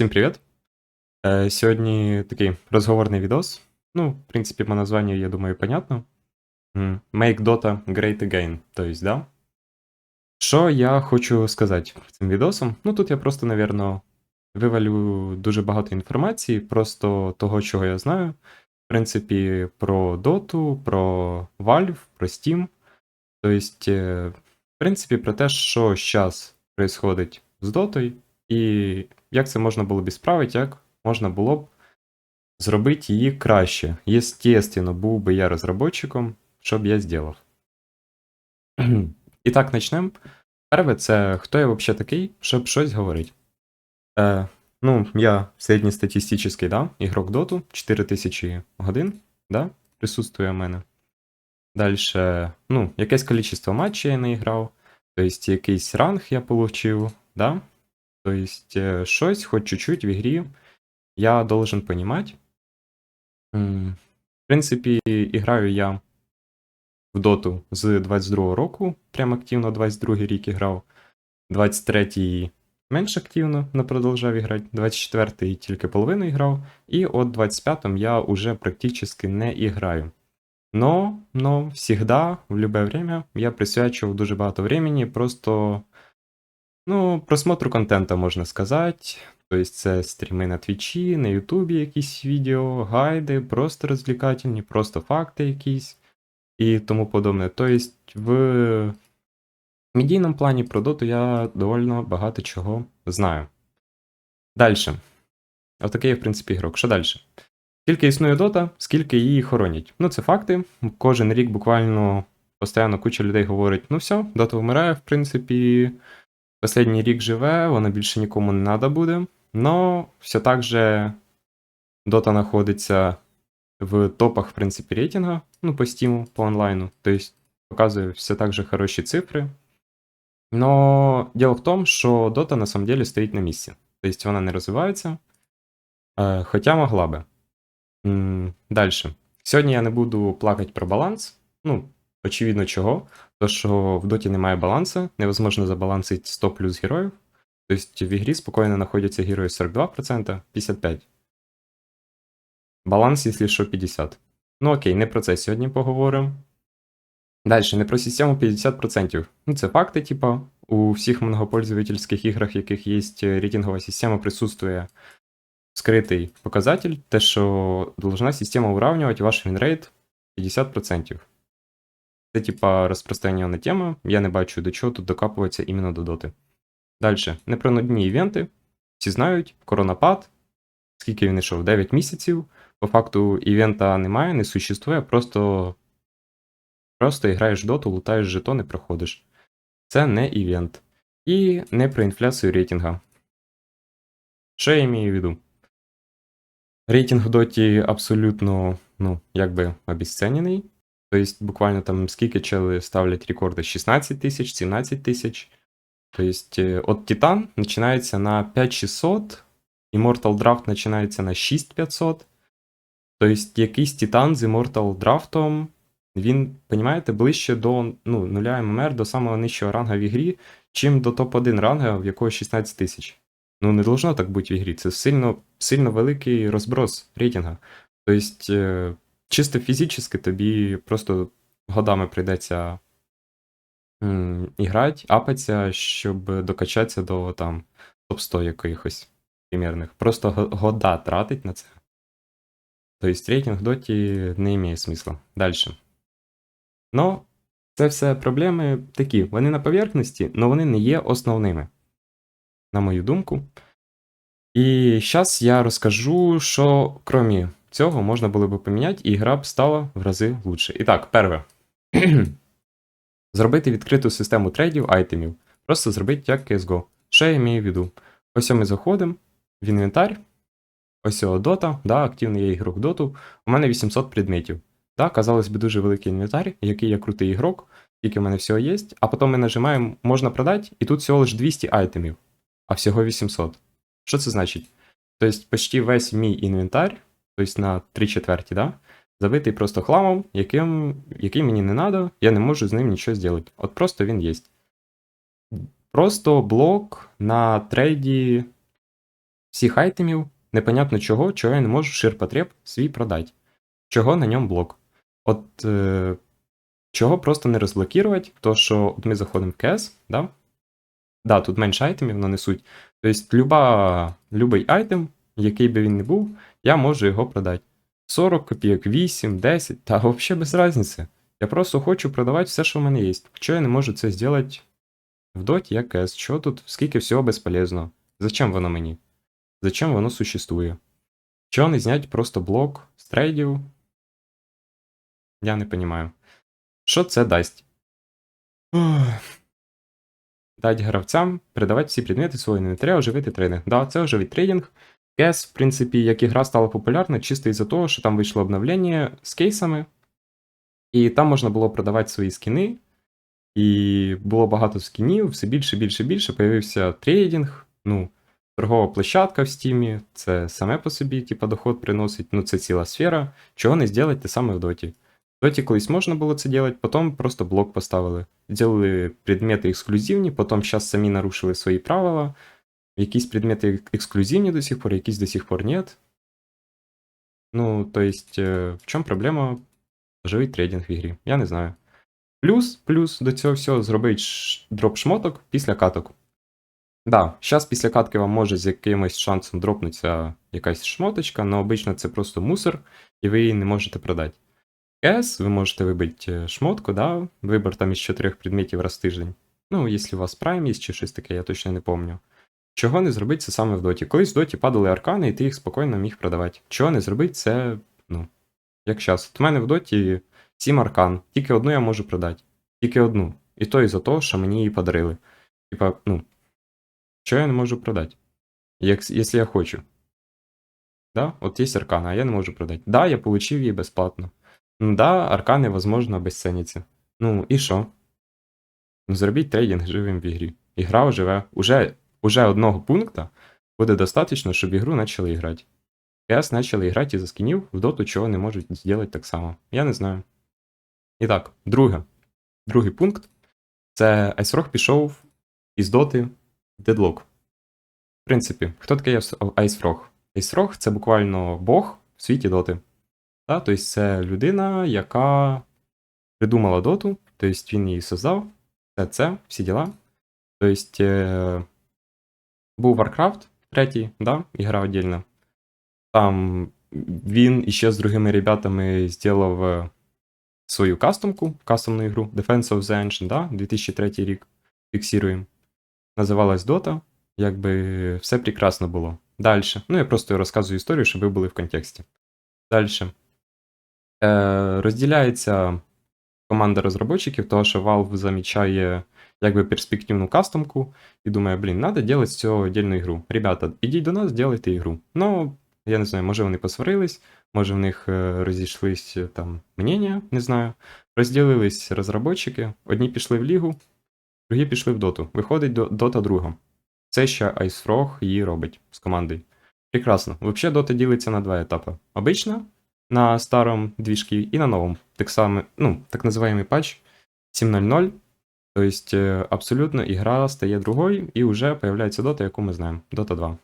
Всім привіт! Е, Сьогодні такий розговорний відос. Ну, в принципі, по названню, я думаю, понятно. Make Dota Great Again. Тобто, да? Що я хочу сказати цим відосом? Ну, тут я просто, напевно, вивалю дуже багато інформації, просто того, чого я знаю. В принципі, про Dota, про Valve, про Steam. Тобто, в принципі, про те, що зараз відбувається з Дотою, і як це можна було б і справити, як можна було б зробити її краще. Єстественно, був би я розробником, що б я зробив. І так, почнемо. Перше, це хто я взагалі такий, щоб щось говорити. Е, ну, я середньостатистичний, да, ігрок доту, 4000 годин, да, присутствує в мене. Далі, ну, якесь кількість матчів я не грав, тобто якийсь ранг я отримав, да. Тобто, щось, хоч чуть-чуть в ігрі я должен понимать. В принципі, граю я в доту з 22-го року, прям активно 22-й рік грав. 23-й менш активно не продовжав грати, 24-й тільки половину грав, і от 25-м я уже практично не граю. Но, но, всегда, в любое время я присвячував дуже багато времени просто Ну, просмотру контента можна сказати. Тобто це стріми на Твічі, на Ютубі якісь відео, гайди, просто розвлекательні, просто факти якісь і тому подобне. Тобто, в медійному плані про доту я доволі багато чого знаю. Далі. Отакий, в принципі, ігрок. Що далі? Скільки існує дота, скільки її хоронять. Ну, це факти. Кожен рік буквально постійно куча людей говорить: ну все, дота вмирає, в принципі. Последній рік живе, воно більше нікому не треба буде. Но все так же Dota знаходиться в топах, в принципі, рейтинга, ну, по Steam, по онлайну. Тобто показує все так же хороші цифри. Но дело в тому, що Dota на самом деле стоїть на місці. Тобто вона не розвивається. Е, хоча могла би. Далі. Сьогодні я не буду плакати про баланс. Ну, очевидно, чого. То, що в доті немає балансу, невозможно забалансити 100 плюс героїв. Тобто в ігрі спокійно знаходяться герої 42%, 55%. Баланс, якщо що, 50%. Ну окей, не про це сьогодні поговоримо. Далі, не про систему 50%. Ну, це факти, типа, у всіх многопользовательських іграх, яких є рейтингова система, присутствує скритий показатель, те, що должна система уравнювати ваш вінрейт 50%. Це, типа, розпространена тема. Я не бачу, до чого тут докапуватися іменно до доти. Далі, непронудні івенти. Всі знають, коронапад. Скільки він йшов? 9 місяців. По факту івента немає, не существує, просто просто граєш доту, лутаєш жетони, проходиш. Це не івент. І не про інфляцію рейтинга. Що я маю в виду? Рейтинг доті абсолютно, ну, якби обіценений. Тобто, буквально там скільки чели ставлять рекорди? 16 тисяч, 17 тисяч. Тобто, от Титан починається на 5600, Immortal Draft починається на 6500. Тобто, якийсь Титан з Immortal Draft, він, розумієте, ближче до ну, 0 ММР, до самого нижчого ранга в ігрі, чим до топ-1 ранга, в якого 16 тисяч. Ну, не должно так бути в ігрі. Це сильно сильно великий розброс рейтинга. Тобто, чисто фізично тобі просто годами прийдеться іграти, апатися, щоб докачатися до там топ-100 якихось примірних. Просто года тратить на це. Тобто рейтинг доті не має смисла. Далі. Ну, це все проблеми такі. Вони на поверхності, але вони не є основними. На мою думку. І зараз я розкажу, що крім цього можна було би поміняти, і гра б стала в рази лучше. І так, перше. Зробити відкриту систему трейдів айтемів. Просто зробити як CSGO. Що я маю в виду? Ось ми заходимо в інвентар. Ось дота, да, активний я ігрок доту. У мене 800 предметів. Да, Казалось би, дуже великий інвентар, який я крутий ігрок, тільки в мене всього є. А потім ми нажимаємо можна продати, і тут всього лише 200 айтемів, а всього 800. Що це значить? Тобто, почти весь мій інвентар тобто на 3 четверті, да? забитий просто хламом, яким, який мені не треба, я не можу з ним нічого зробити. От просто він є. Просто блок на трейді всіх айтемів, непонятно чого, чого я не можу ширпотреб свій продати. Чого на ньому блок. От е, чого просто не розблокувати, то що от ми заходимо в CS, да? Да, тут менше айтемів нанесуть. Тобто, люба, любий айтем, який би він не був, я можу його продати. 40 копійок, 8, 10, та взагалі без різниці. Я просто хочу продавати все, що в мене є. Чого я не можу це зробити в доті, як CS? Що тут, скільки всього безполезно? Зачем воно мені? Зачем воно существує? Чого не знять просто блок з трейдів? Я не розумію. Що це дасть? Дать гравцям передавати всі предмети не треба оживити трейдинг. Да, це оживить трейдинг. CS, в принципі, як ігра стала популярна, чисто із-за того, що там вийшло обновлення з кейсами, і там можна було продавати свої скіни. І було багато скінів, все більше, більше, більше. Появився трейдинг, ну, торгова площадка в стімі, це саме по собі, типа, доход приносить, ну це ціла сфера. Чого не зробити те саме в доті? В доті колись можна було це робити, потім просто блок поставили. Зробили предмети ексклюзивні, потім зараз самі нарушили свої правила. Якісь предмети ексклюзивні до сих пор, якісь до сих пор нет. Ну, то есть, е, в чому проблема оживить трейдинг в ігрі? Я не знаю. Плюс, плюс до цього всього зробить дроп шмоток після каток. Да, зараз після катки вам може з якимось шансом дропнутися якась шмоточка, але обично це просто мусор, і ви її не можете продати. CS, ви можете вибити е, шмотку, да, вибор там із чотирьох предметів раз тиждень. Ну, якщо у вас прайм є чи щось таке, я точно не пам'ятаю. Чого не зробити це саме в доті? Колись в доті падали аркани, і ти їх спокійно міг продавати. Чого не зробити це, ну, як зараз. От у мене в доті 7 аркан, тільки одну я можу продати. Тільки одну. І то із-за того, що мені її подарили. Типа, ну, що я не можу продати? Як, якщо я хочу. Да? От є аркана, а я не можу продати. Да, я получив її безплатно. Ну да, аркани, возможно, обесценяться. Ну, і що? Ну, зробіть трейдинг живим в ігрі. Ігра живе. Уже, уже одного пункту буде достатньо, щоб ігру почали грати. CS почали грати із скінів в доту, чого не можуть зробити так само. Я не знаю. І так, друге. Другий пункт. Це Айсрог пішов із доти в Deadlock. В принципі, хто такий Айсфрог? Айсфрог це буквально Бог в світі доти. Да? Тобто це людина, яка придумала доту, тобто він її создав, це це, всі діла. Тобто е, був Warcraft третій, да? ігра віддільна. Там він іще з другими ребятами зробив е, свою кастомку, кастомну ігру Defense of the Ancient, да? 2003 рік. Фіксуємо. Називалась Dota. Якби все прекрасно було. Далі. Ну, я просто розказую історію, щоб ви були в контексті. Далі. Е, розділяється команда розробників, того, що Valve замічає якби перспективну кастомку і думає, блін, треба з цього віддільну ігру. Ребята, ідіть до нас, делайте ігру. Ну, я не знаю, може вони посварились, може в них е, розійшлись е, там мнення, не знаю. Розділились розробники, одні пішли в лігу, другі пішли в доту. Виходить до Дота 2. Це ще Ice Frog її робить з командою. Прекрасно. Взагалі, Dota ділиться на два етапи. Обично на старому двіжці і на новому. Так само, ну, так називаємо патч 7.0.0. Тобто, е, абсолютно ігра стає другою, і вже появляється Dota, яку ми знаємо. Dota 2.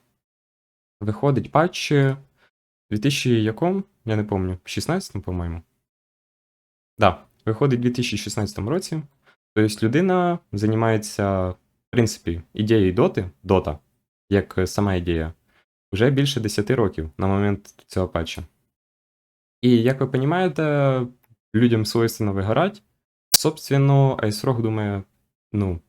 Виходить патч е, 2000 якому? Я не пам'ятаю, 16 по-моєму. Да, виходить у 2016 році. Тобто людина займається, в принципі, ідеєю доти, дота, як е, сама ідея, вже більше 10 років на момент цього патча. І як ви розумієте, людям свойственно вигорати. Собственно, Айсрог думає, ну,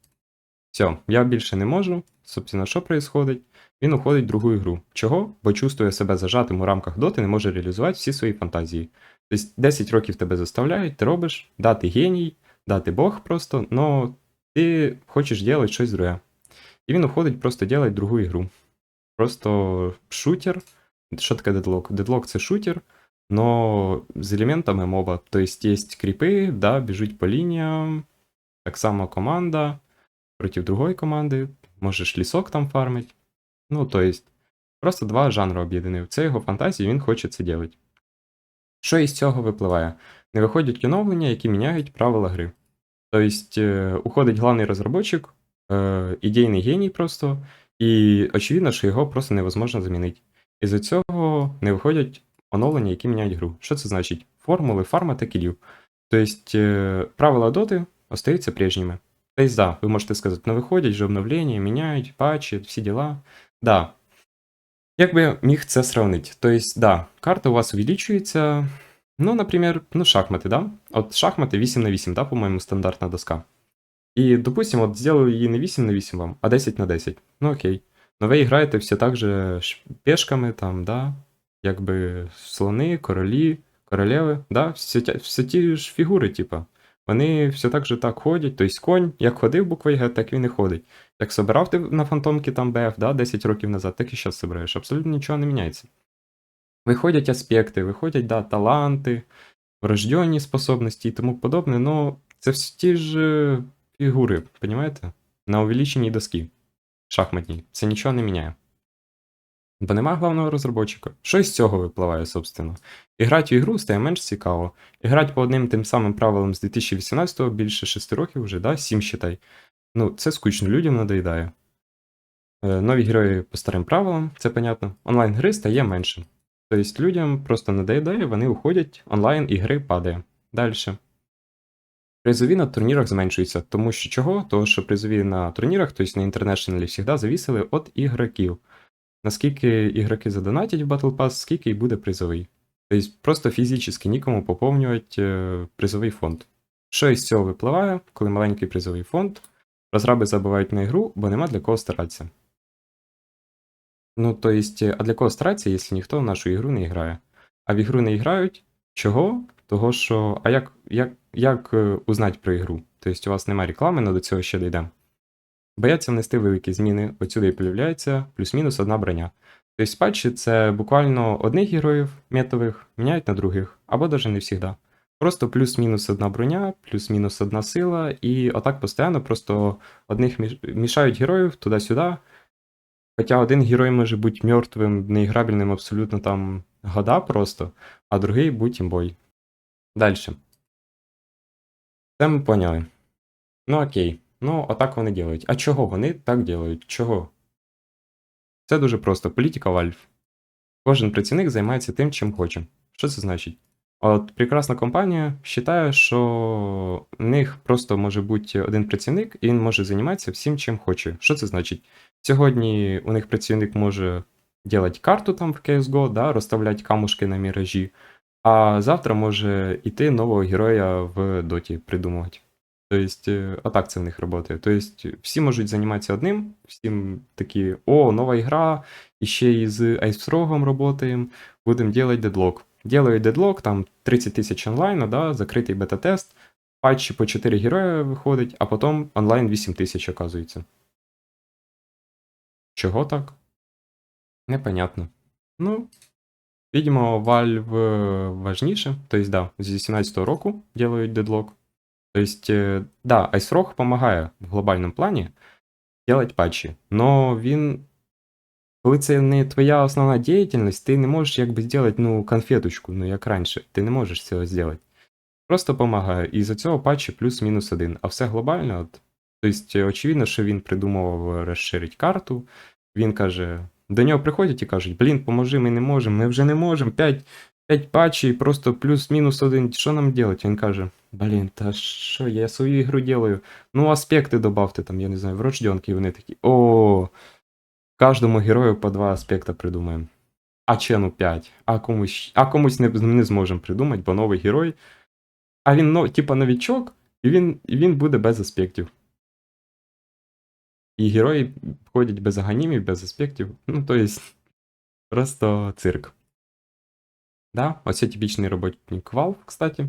все, я більше не можу. Собственно, що відбувається? Він уходить в другу ігру. Чого? Бо чувствує себе зажатим у рамках доти, не може реалізувати всі свої фантазії. Тобто 10 років тебе заставляють, ти робиш, да, ти геній, да, ти Бог просто, но ти хочеш робити щось друге. І він уходить просто робити другу ігру. Просто шутер. Що таке дедлок? Дедлок це шутер, но з елементами моба. Тобто є кріпи, да, біжуть по лініям, так само команда проти другої команди, можеш лісок там фармить. Ну, то есть, просто два жанри об'єднанив. Це його фантазія, він хоче це робити. Що із цього випливає? Не виходять оновлення, які міняють правила гри. Тобто, уходить главний розробник, е, ідейний геній просто, І очевидно, що його просто невозможно замінити. І за цього не виходять оновлення, які міняють гру. Що це значить? Формули, фарма та кілів. Тобто е, правила доти остаються прежніми. Тобто, да, ви можете сказати, ну виходять же обновлення, міняють, патчі, всі діла. Да. Як би я міг це сравнити? Тобто, да, карта у вас увеличується. Ну, наприклад, ну, шахмати, да? От шахмати 8 на 8, да, по-моєму, стандартна доска. І, допустим, от зробили її не 8 на 8 вам, а 10 на 10. Ну окей. Но ви граєте все так же пешками, там, да, якби слони, королі, королеви, да, все, все ті ж фігури, типа. Вони все так же так ходять, тобто конь, як ходив буквою Г, так він і ходить. Як собирав ти на фантомки там БФ, да, 10 років назад, так і зараз собираєш. Абсолютно нічого не міняється. Виходять аспекти, виходять, да, таланти, врожденні способності і тому подобне, но це всі ті ж е, фігури, понимаєте? На увеличеній доски шахматній. Це нічого не міняє. Бо нема головного розробника. Що із цього випливає, собственно? І грати в ігру стає менш цікаво. І грати по одним тим самим правилам з 2018-го більше 6 років вже, да? 7 считай. Ну, це скучно, людям надоїдає. Е, Нові герої по старим правилам, це понятно. Онлайн гри стає менше. Тобто людям просто надоїдає, вони уходять, онлайн і гри падає. Далі. Призові на турнірах зменшуються, тому що чого? Тому що призові на турнірах, тобто на інтернешнлі, завжди завісили від ігроків. Наскільки ігроки задонатять в Battle Pass, скільки і буде призовий. Тобто просто фізично нікому поповнювати е, призовий фонд. Що із цього випливає, коли маленький призовий фонд, розраби забувають на ігру, бо нема для кого старатися. Ну, то есть, а для кого старатися, якщо ніхто в нашу ігру не грає? А в ігру не грають. Чого? Того, що. А як, як, як е, узнати про ігру? Тобто у вас немає реклами, але до цього ще дійдемо. Бояться внести великі зміни. Отсюди і появляється плюс-мінус одна броня. Тобто патчі це буквально одних героїв метових міняють на других, або навіть не завжди. Просто плюс-мінус одна броня, плюс-мінус одна сила, і отак постійно просто одних мішають героїв туди-сюди. Хоча один герой може бути мертвим, неіграбельним абсолютно там года просто, а другий будь імбой. Далі. Це ми поняли. Ну окей. Ну, отак вони ділають. А чого вони так ділають? Чого? Це дуже просто. Політика Valve. Кожен працівник займається тим, чим хоче. Що це значить? От прекрасна компанія вважає, що в них просто може бути один працівник, і він може займатися всім, чим хоче. Що це значить? Сьогодні у них працівник може робити карту там в CSGO, да, розставляти камушки на міражі, а завтра може йти нового героя в доті придумувати. Тобто, е, отак це в них працює. Тобто, всі можуть займатися одним, всім такі, о, нова ігра, і ще і з айсфрогом працюємо, будемо робити дедлок. Делаю дедлок, там 30 тисяч онлайну, да, закритий бета-тест, патчі по 4 героя виходить, а потім онлайн 8 тисяч оказується. Чого так? Непонятно. Ну, видимо, Valve е, важніше. Тобто, да, з 18 року делають дедлок. Тобто, е, да, IceFrog допомагає в глобальному плані делать патчі, но він. Коли це не твоя основна діяльність, ти не можеш якби зробити ну, конфеточку, ну як раніше. Ти не можеш цього зробити. Просто допомагає. І за цього патчі плюс-мінус один. А все глобально. От, тобто, очевидно, що він придумував розширити карту. Він каже: до нього приходять і кажуть: блін, поможи, ми не можемо, ми вже не можемо. 5, 5 патчів, просто плюс-мінус один. Що нам робити? Він каже: Блін, та що, я свою ігру делаю. Ну, аспекти добавте там, я не знаю, врожденки, і вони такі. О, кожному герою по два аспекта придумаємо. А чену 5. А комусь, а комусь не, не зможемо придумати, бо новий герой. А він, ну, типа, новічок, і він, він буде без аспектів. І герої ходять без аганімів, без аспектів. Ну, то есть, просто цирк. Да, оце типічний роботник Valve, кстати.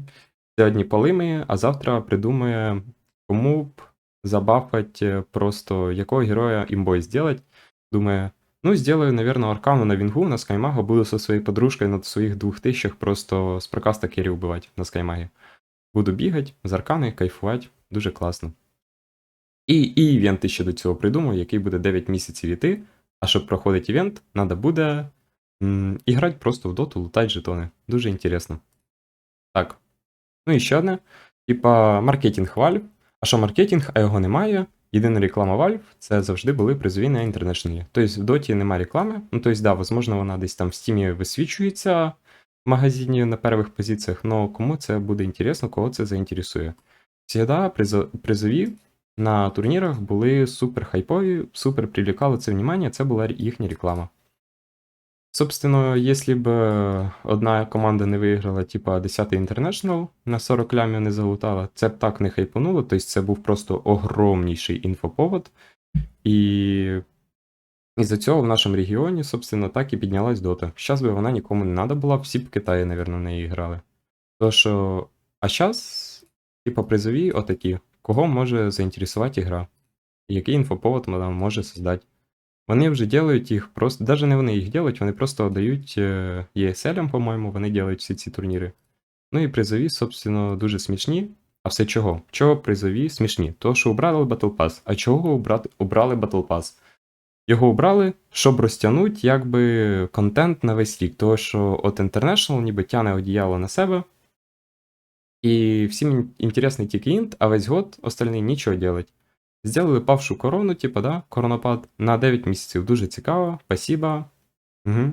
Сьогодні полимає, а завтра придумає, кому б забафать е, просто якого героя імбой сделать. Думає, ну, сделаю, наверное, аркану на вінгу на Скаймага, буду со своєю подружкою на своїх двох тисячах просто з прокаста керрі вбивати на Скаймагі. Буду бігати з аркани, кайфувати, дуже класно. І, і івенти ще до цього придумав, який буде 9 місяців іти. А щоб проходити івент, треба буде м, іграти просто в доту, лутати жетони. Дуже інтересно. Так. Ну і ще одне. Типа, маркетинг Valve. А що маркетинг, а його немає. єдина реклама Valve це завжди були призові на інтернешнлі. Тобто в доті немає реклами. Ну, тобто, да, можливо, вона десь там в стімі висвічується в магазині на перших позиціях, але кому це буде інтересно, кого це заінтересує. Всегда призо- призові на турнірах були супер хайпові, супер привлекали це внимание, це була їхня реклама. Собственно, если б е, одна команда не виграла, типа 10 International на 40 лямів не залутала, це б так не хайпануло, тобто це був просто огромніший інфоповод. І із-за цього в нашому регіоні, собственно, так і піднялась дота. Зараз би вона нікому не треба була, всі б Китаї, мабуть, неї грали. То що, а зараз, типа, призові отакі, кого може заінтересувати гра, який інфоповод вона може создати. Вони вже делають їх просто, навіть не вони їх делають, вони просто дають е, ESL, по-моєму, вони делають всі ці турніри. Ну і призові, собственно, дуже смішні. А все чого? Чого призові смішні? То, що обрали Battle Pass. А чого обрали Battle Pass? Його обрали, щоб розтягнути якби контент на весь рік. Тому що от International ніби тяне одіяло на себе. І всім інтересний тільки інт, а весь год остальні нічого делать. Сделали павшу корону, типа, да, коронопад на 9 місяців. Дуже цікаво, спасибо. Угу.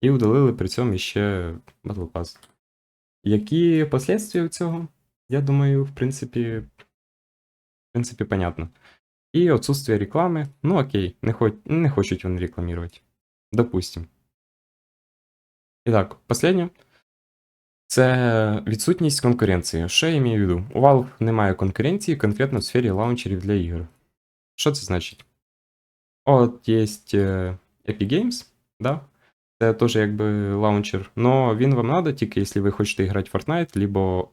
І удалили при цьому ще Battle Pass. Які последствия у цього? Я думаю, в принципі, в принципі, понятно. І отсутствие реклами. Ну окей, не, хоч, не хочуть вони рекламувати. Допустим. І так, последнє. Це відсутність конкуренції. Що я маю в виду? У Valve немає конкуренції конкретно в сфері лаунчерів для ігор. Що це значить? От є е, Epic Games, да? Це теж якби лаунчер. Но він вам надо тільки, якщо ви хочете грати в Fortnite, либо,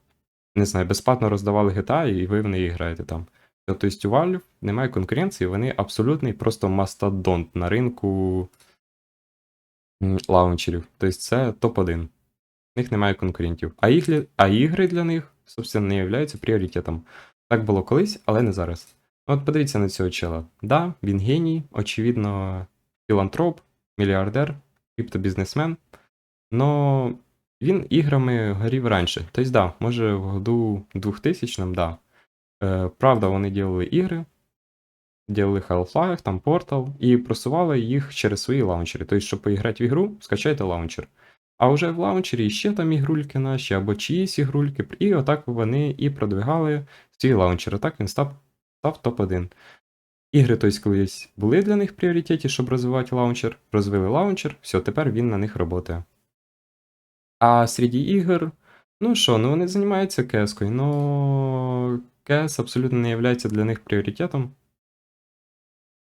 не знаю, безплатно роздавали GTA, і ви в неї граєте там. Тобто у Valve немає конкуренції, вони абсолютний просто мастодонт на ринку лаунчерів. Тобто це топ-1. В них немає конкурентів. А ігри, а ігри для них, собственно, не являються пріоритетом. Так було колись, але не зараз. От подивіться на цього чела. Да, він геній, очевидно, філантроп, мільярдер, криптобізнесмен. Но він іграми горів раніше. Тобто, да, може в году 2000 да. Е, правда, вони делали ігри, делали Half-Life, там Portal, і просували їх через свої лаунчери. Тобто, щоб поіграти в ігру, скачайте лаунчер. А вже в лаунчері ще там ігрульки наші, або чиїсь ігрульки, і отак вони і продвигали свій лаунчер. Отак він став, став топ-1. Ігри тобто, колись були для них в пріоритеті, щоб розвивати лаунчер, розвили лаунчер, все, тепер він на них працює. А серед ігор, ну що, ну вони займаються кескою, но кес абсолютно не є для них пріоритетом.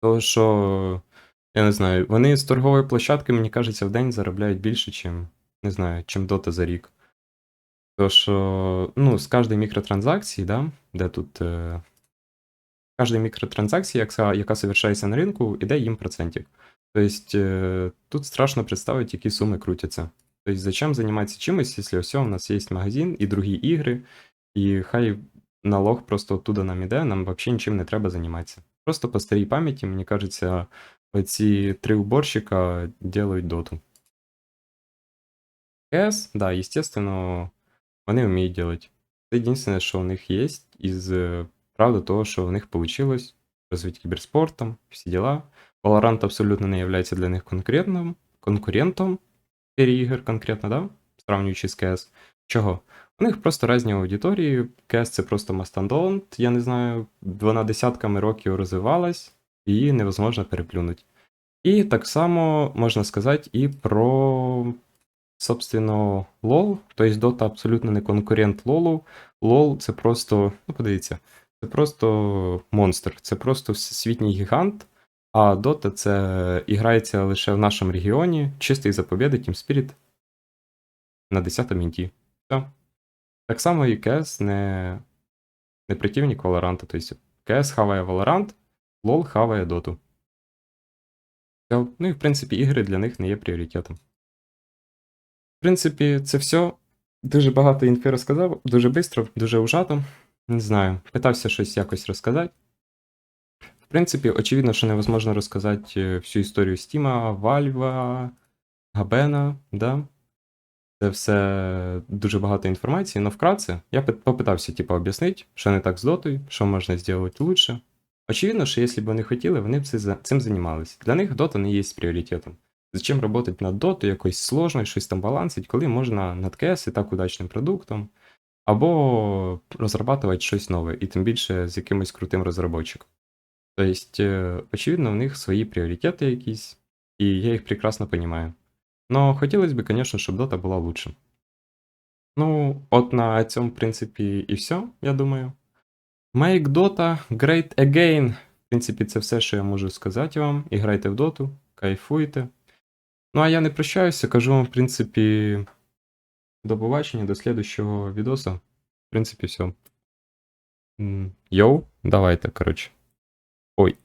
Тому що, я не знаю, вони з торгової площадки, мені кажеться, в день заробляють більше, чим, не знаю, чим Dota за рік. То що, ну, з кожної мікротранзакції, да, де тут. Е, кожної мікротранзакції, яка, яка совершається на ринку, іде їм процентів. Тобто, е, тут страшно представити, які суми крутяться. Тобто, зачем займатися чимось, якщо все, у нас є магазин і другі ігри, і хай налог просто оттуда нам іде, нам взагалі нічим не треба займатися. Просто по старій пам'яті, мені кажеться, ці три уборщика делають доту. КС, да, естественно, вони вміють делать. Це єдине, що у них є, із е, правда того, що у них вийшло розвити кіберспортом, всі діла. Valorant абсолютно не є для них конкурентом, конкурентом ігор конкретно, да? Сравнюючи з КС. Чого? У них просто різні аудиторії. КС це просто мастодонт, я не знаю, вона десятками років розвивалась, і невозможно переплюнути. І так само можна сказати і про, собственно, LoL. Тобто Dota абсолютно не конкурент LoL. LoL це просто, ну подивіться, це просто монстр, це просто всесвітній гігант. А Dota це і грається лише в нашому регіоні, чистий за побєди Team Spirit на 10 інті. Все. Так само і CS не, не противник Valorant. Тобто CS хаває Valorant, LoL хаває Dota. Ну і в принципі ігри для них не є пріоритетом. В принципі, це все. Дуже багато інфи розказав, дуже швидко, дуже ужато. Не знаю, питався щось якось розказати. В принципі, очевидно, що невозможно розказати е, всю історію Стіма, Вальва, Габена, да? Це все дуже багато інформації, але вкратце я пит- попитався, типу, об'яснити, що не так з дотою, що можна зробити лучше. Очевидно, що якщо б вони хотіли, вони б цим займалися. Для них Dota не є пріоритетом. Зачем работать над Dota, якось сложно, щось там балансить, коли можна над CS і так удачним продуктом, або розрабатувати щось нове, і тим більше з якимось крутим розробочиком. Тобто, е, очевидно, в них свої пріоритети якісь, і я їх прекрасно розумію. Но хотілося б, звісно, щоб Dota була лучше. Ну, от на цьому, в принципі, і все, я думаю. Make Dota great again. В принципі, це все, що я можу сказати вам. Іграйте в доту, кайфуйте. Ну, а я не прощаюся, кажу вам, в принципі, до побачення, до слідущого відоса. В принципі, все. Йоу, давайте, коротше. Ой.